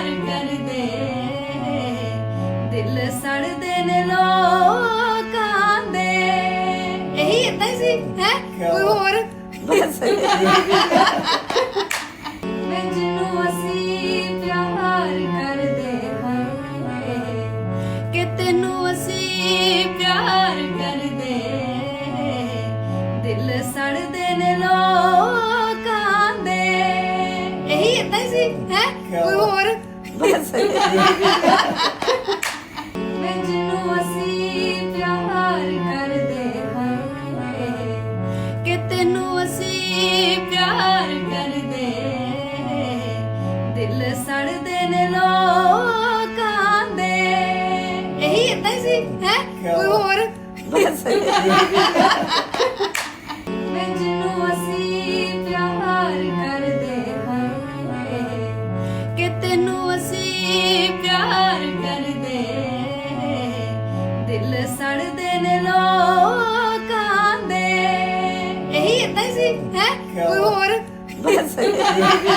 ਪਿਆਰ ਕਰਦੇ। ਦਿਲ ਸੜਦੇ ਨੇ ਲੋਕਾਂ ਦੇ। ਇਹੀ ਇਦਾਂ ਹੀ ਸੀ ਹੈ? ਕੋਈ ਹੋਰ? ਬਸ। ਮੈਂ ਜਿਹਨੂੰ ਅਸੀਂ ਪਿਆਰ ਕਰਦੇ ਹਾਂ ਕਿ ਤੈਨੂੰ ਅਸੀਂ ਪਿਆਰ ਕਰਦੇ। ਦਿਲ ਸੜਦੇ ਨੇ ਲੋਕਾਂ ਦੇ। ਇਹੀ ਇਦਾਂ ਹੀ ਸੀ ਹੈ? ਕੋਈ ਹੋਰ? ਬਸ ਮੈਨੂੰ ਅਸੀਂ ਪਿਆਰ ਕਰਦੇ ਹਾਂ ਕਿ ਤੈਨੂੰ ਅਸੀਂ ਪਿਆਰ ਕਰਦੇ ਦਿਲ ਸੜਦੇ ਨੇ ਲੋਕਾਂ ਦੇ। ਇਹੀ ਇਦਾਂ ਸੀ ਹੈ? ਕੋਈ ਹੋਰ? ਬਸ ਦਿਲ ਸੜਦੇ ਨੇ ਲੋਕਾਂ ਦੇ। ਇਹੀ ਇਦਾਂ ਹੀ ਸੀ ਹੈ? ਕੋਈ ਹੋਰ? ਬਸ